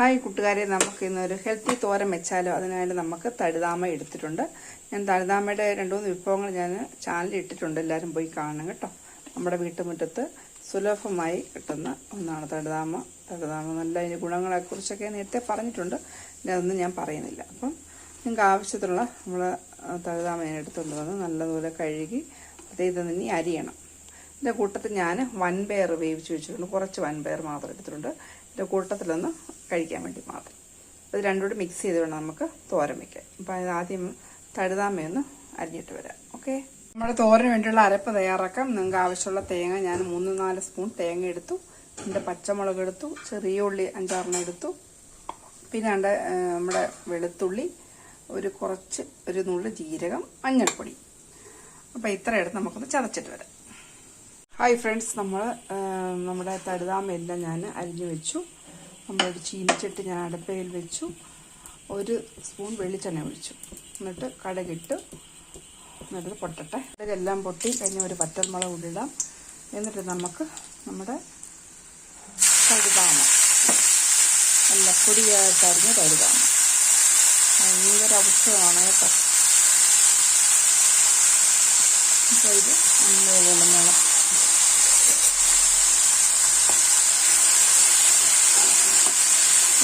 Hi കൂട്ടുകാരെ നമുക്ക് ഇന്നൊരു ഹെൽത്തി തോരൻ വെച്ചാലോ? അതിനായിട്ട് നമുക്ക് തഴുതാമ എടുത്തിട്ടുണ്ട്. ഞാൻ തഴുതാമയുടെ രണ്ട് മൂന്ന് വിഭവങ്ങൾ ഞാൻ ചാനലിൽ ഇട്ടിട്ടുണ്ട്. എല്ലാവരും പോയി കാണണം കേട്ടോ. നമ്മുടെ വീട്ടുമുറ്റത്ത് സുലഭമായി കിട്ടുന്ന ഒന്നാണ് തഴുതാമ. തഴുതാമ നല്ല അതിന്റെ ഗുണങ്ങളെക്കുറിച്ചൊക്കെ നേരത്തെ പറഞ്ഞിട്ടുണ്ട്. അതൊന്നും ഞാൻ പറയുന്നില്ല. അപ്പം നിങ്ങൾക്ക് ആവശ്യത്തിലുള്ള നമ്മൾ തഴുതാമ എടുത്തുകൊണ്ട് വന്ന് നല്ലതുപോലെ കഴുകി ഇത് ഇനി അരിയണം. ഇതിന്റെ കൂട്ടത്തിൽ ഞാൻ വൻപയർ വേവിച്ച് വെച്ചിട്ടുണ്ട്. കുറച്ച് വൻപയർ മാത്രം എടുത്തിട്ടുണ്ട്. കൂട്ടത്തിലൊന്ന് കഴിക്കാൻ വേണ്ടി മാത്രം. ഇത് രണ്ടും കൂടി മിക്സ് ചെയ്ത് വേണം നമുക്ക് തോരൻ വയ്ക്കാൻ അപ്പോൾ അത് ആദ്യം തഴുതാമയൊന്ന് അരിഞ്ഞിട്ട് വരാം. ഓക്കെ നമ്മുടെ തോരന് വേണ്ടിയുള്ള അരപ്പ് തയ്യാറാക്കാം. നിങ്ങൾക്ക് ആവശ്യമുള്ള തേങ്ങ ഞാൻ മൂന്ന് നാല് സ്പൂൺ തേങ്ങ എടുത്തു. എന്റെ പച്ചമുളക് എടുത്തു. ചെറിയ ഉള്ളി അഞ്ചാറെണ്ണം എടുത്തു. പിന്നെ ഉണ്ട് നമ്മുടെ വെളുത്തുള്ളി ഒരു കുറച്ച് ഒരു നുള്ളു ജീരകം മഞ്ഞൾപ്പൊടി. അപ്പോൾ ഇത്ര എടുത്ത് നമുക്കൊന്ന് ചതച്ചിട്ട് വരാം. ഹായ് ഫ്രണ്ട്സ് നമ്മൾ നമ്മുടെ തഴുതാമെല്ലാം ഞാൻ അരിഞ്ഞു വെച്ചു. നമ്മളൊരു ചീനിച്ചിട്ട് ഞാൻ അടുപ്പയിൽ വെച്ചു. ഒരു സ്പൂൺ വെളിച്ചെണ്ണ ഒഴിച്ചു. എന്നിട്ട് കടകിട്ട് എന്നിട്ട് പൊട്ടട്ടെ. കടകെല്ലാം പൊട്ടി കഴിഞ്ഞ ഒരു പറ്റൽമുളക് ഉള്ളിടാം എന്നിട്ട് നമുക്ക് നമ്മുടെ തഴുതാമ നല്ല പൊടിയായിട്ടരിഞ്ഞ് തഴുതാമ ഭയങ്കര അവസ്ഥയാണ് കേട്ടോ. അപ്പോൾ ഇത് വെള്ളം വേണം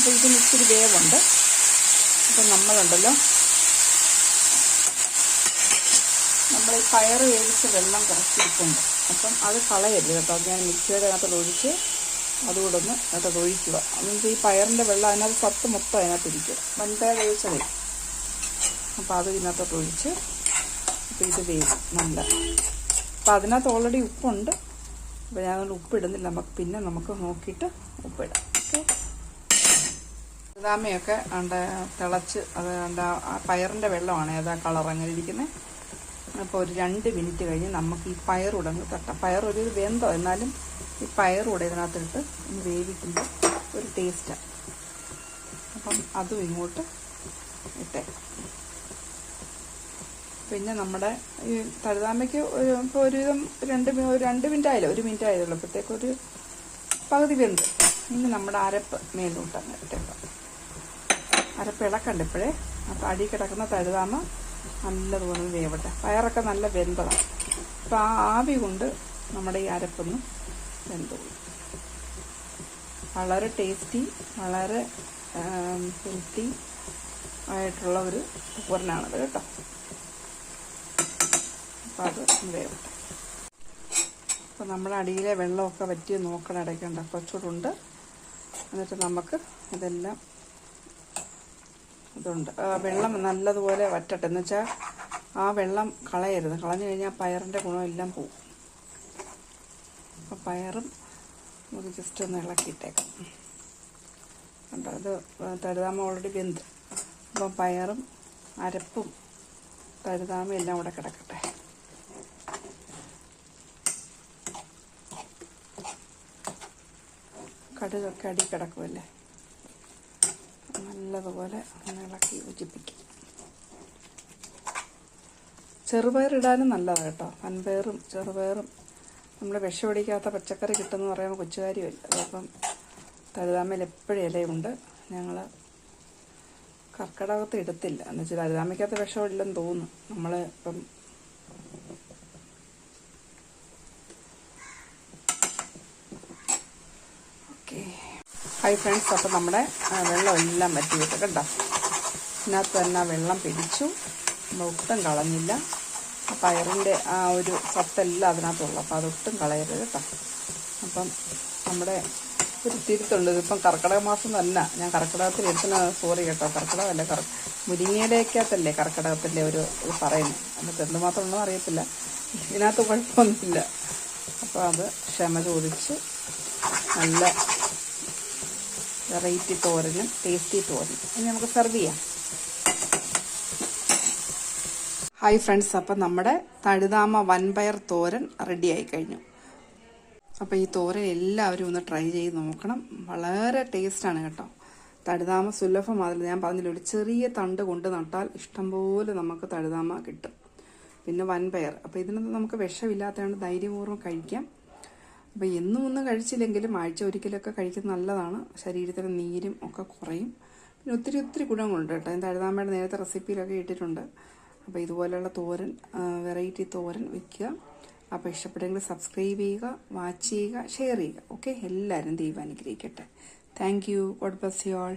അപ്പോൾ ഇതിന് ഇച്ചിരി വേവുണ്ട്. അപ്പം നമ്മളുണ്ടല്ലോ. നമ്മൾ ഈ പയർ വേവിച്ച വെള്ളം കുറച്ചിരിപ്പുണ്ട് അപ്പം അത് കളയരുത് കേട്ടോ. അത് ഞാൻ മിക്സിയുടെ അകത്ത് ഒഴിച്ച് അതുകൂടെ ഒന്ന് അതിനകത്ത് ഒഴിക്കുക. എന്നിട്ട് ഈ പയറിന്റെ വെള്ളം അതിനകത്ത് സത്ത് മൊത്തം അതിനകത്ത് ഇരിക്കുക വൻപയർ വേവിച്ചതേ. അപ്പോൾ അത് ഇതിനകത്തോട്ട് ഒഴിച്ച് അപ്പോൾ ഇത് വേവും നല്ല. അപ്പം അതിനകത്ത് ഓൾറെഡി ഉപ്പുണ്ട്. അപ്പോൾ അതുകൊണ്ട് ഉപ്പിടുന്നില്ല. നമുക്ക് പിന്നെ നമുക്ക് നോക്കിയിട്ട് ഉപ്പിടാം. ഓക്കെ? ബദാമയൊക്കെ ഉണ്ട് തിളച്ച് അത് എന്താ ആ പയറിന്റെ വെള്ളമാണ് ഏതാ കളർ അങ്ങനെ ഇരിക്കുന്നത് അപ്പോൾ ഒരു രണ്ട് മിനിറ്റ് കഴിഞ്ഞ് നമുക്ക് ഈ പയറുടങ്ങ് തട്ടാം. പയർ ഒരു വെന്തോ? എന്നാലും ഈ പയറൂടെ ഇതിനകത്തിട്ട് ഒന്ന് വേവിക്കുമ്പോൾ ഒരു ടേസ്റ്റാണ് അപ്പം അതും ഇങ്ങോട്ട് ഇട്ടേ. പിന്നെ നമ്മുടെ ഈ തഴുതാമയ്ക്ക് ഒരു ഇപ്പോൾ ഒരുവിധം രണ്ട് രണ്ട് മിനിറ്റ് ആയില്ല? ഒരു മിനിറ്റ് ആയതുള്ളൂ അപ്പോഴത്തേക്കൊരു പകുതി വെന്ത്. ഇനി നമ്മുടെ അരപ്പ് മേലോട്ടങ്ങ് ഇട്ടേക്കാം. അരപ്പ് ഇളക്കണ്ട ഇപ്പോഴേ. അപ്പോൾ അടി കിടക്കുന്ന തഴുതാമ നല്ലതുപോലെ വേവട്ടെ. പയറൊക്കെ നല്ല വെന്തതാണ്. അപ്പോൾ ആ ആവി കൊണ്ട് നമ്മുടെ ഈ അരപ്പൊന്ന് വെന്തു വളരെ ടേസ്റ്റി വളരെ ഹെൽത്തി ആയിട്ടുള്ള ഒരു തോരനാണത് കേട്ടോ. അപ്പോൾ അത് വേവട്ടെ. അപ്പോൾ നമ്മുടെ അടിയിലെ വെള്ളമൊക്കെ വറ്റി നോക്കണം ഇടയ്ക്കുണ്ട് കുറച്ചുകൂടുണ്ട് എന്നിട്ട് നമുക്ക് ഇതെല്ലാം ഇതുണ്ട്. വെള്ളം നല്ലതുപോലെ വറ്റട്ടെ. എന്ന് വെച്ചാൽ ആ വെള്ളം കളയരുത്. കളഞ്ഞു കഴിഞ്ഞാൽ പയറിന്റെ ഗുണമെല്ലാം പോവും. അപ്പോൾ പയറും നമുക്ക് ജസ്റ്റ് ഒന്ന് ഇളക്കിയിട്ടേക്കാം. കണ്ടോ? അത് തഴുതാമ ഓൾറെഡി വെന്ത്. അപ്പം പയറും അരപ്പും തഴുതാമ എല്ലാം കൂടെ കിടക്കട്ടെ. കടുകൊക്കെ അടി കിടക്കുമല്ലേ നല്ലതുപോലെ ഒന്ന് ഇളക്കി യോജിപ്പിക്കും. ചെറുപയറിടാനും നല്ലതാണ് കേട്ടോ. വൻപയറും ചെറുപയറും. നമ്മൾ വിഷമടിക്കാത്ത പച്ചക്കറി കിട്ടുമെന്ന് പറയുമ്പോൾ കൊച്ചുകാര്യമല്ല. അതപ്പം തഴുതാമയിൽ എപ്പോഴും ഇലയുണ്ട്. ഞങ്ങൾ കർക്കിടകത്ത് എടുത്തില്ല എന്ന് വെച്ചാൽ തഴുതാമയ്ക്കകത്ത് വിഷമില്ലെന്ന് തോന്നുന്നു. നമ്മൾ ഇപ്പം ഓക്കെ. ഹായ് ഫ്രണ്ട്സ് അപ്പോൾ നമ്മുടെ വെള്ളമെല്ലാം വറ്റി വിട്ടു കേട്ടോ. ഇതിനകത്ത് തന്നെ വെള്ളം പിടിച്ചു. നമ്മൾ ഒട്ടും കളഞ്ഞില്ല. ആ പയറിന്റെ ആ ഒരു സത്തെല്ലാം അതിനകത്തുള്ളൂ. അപ്പോൾ അതൊട്ടും കളയരുത് കേട്ടോ. അപ്പം നമ്മുടെ ഒരു തിരുത്തുണ്ട് ഇതിപ്പം കർക്കിടക മാസം തന്നെ. ഞാൻ കർക്കിടകത്തിൽ എടുത്തിന് സോറി കേട്ടോ കർക്കിടകമല്ല കർ മുരിങ്ങയിലേക്കകത്തല്ലേ കർക്കിടകത്തിന്റെ ഒരു പറയുന്നത്. എന്നിട്ട് എന്തുമാത്രം ഉണ്ടോ അറിയത്തില്ല. ഇതിനകത്ത് കുഴപ്പമൊന്നുമില്ല. അപ്പോൾ അത് ക്ഷമ ചോദിച്ച് നല്ല വെറൈറ്റി തോരനും ടേസ്റ്റി തോരനും. ഇനി നമുക്ക് സെർവ് ചെയ്യാം. ഹായ് ഫ്രണ്ട്സ് അപ്പം നമ്മുടെ തഴുതാമ വൻപയർ തോരൻ റെഡി ആയി കഴിഞ്ഞു. അപ്പോൾ ഈ തോരൻ എല്ലാവരും ഒന്ന് ട്രൈ ചെയ്ത് നോക്കണം. വളരെ ടേസ്റ്റാണ് കേട്ടോ. തഴുതാമ സുലഭമാതിരി ഞാൻ പറഞ്ഞില്ല ഒരു ചെറിയ തണ്ട് കൊണ്ട് നട്ടാൽ ഇഷ്ടംപോലെ നമുക്ക് തഴുതാമ കിട്ടും. പിന്നെ വൻപയർ അപ്പോൾ ഇതിനൊന്നും നമുക്ക് വിഷമില്ലാത്തതുകൊണ്ട് ധൈര്യപൂർവം കഴിക്കാം. അപ്പോൾ എന്നും ഒന്നും കഴിച്ചില്ലെങ്കിലും ആഴ്ച ഒരിക്കലൊക്കെ കഴിക്കുന്നത് നല്ലതാണ്. ശരീരത്തിന് നീരും ഒക്കെ കുറയും. പിന്നെ ഒത്തിരി ഒത്തിരി ഗുണങ്ങളുണ്ട് കേട്ടോ. ഞാൻ തഴുതാമയുടെ നേരത്തെ റെസിപ്പിയിലൊക്കെ ഇട്ടിട്ടുണ്ട്. അപ്പോൾ ഇതുപോലെയുള്ള തോരൻ വെറൈറ്റി തോരൻ വയ്ക്കുക അപ്പോൾ ഇഷ്ടപ്പെട്ടെങ്കിൽ സബ്സ്ക്രൈബ് ചെയ്യുക വാച്ച് ചെയ്യുക ഷെയർ ചെയ്യുക. ഓക്കെ? എല്ലാവരും ദൈവം അനുഗ്രഹിക്കട്ടെ. Thank you. God bless you all.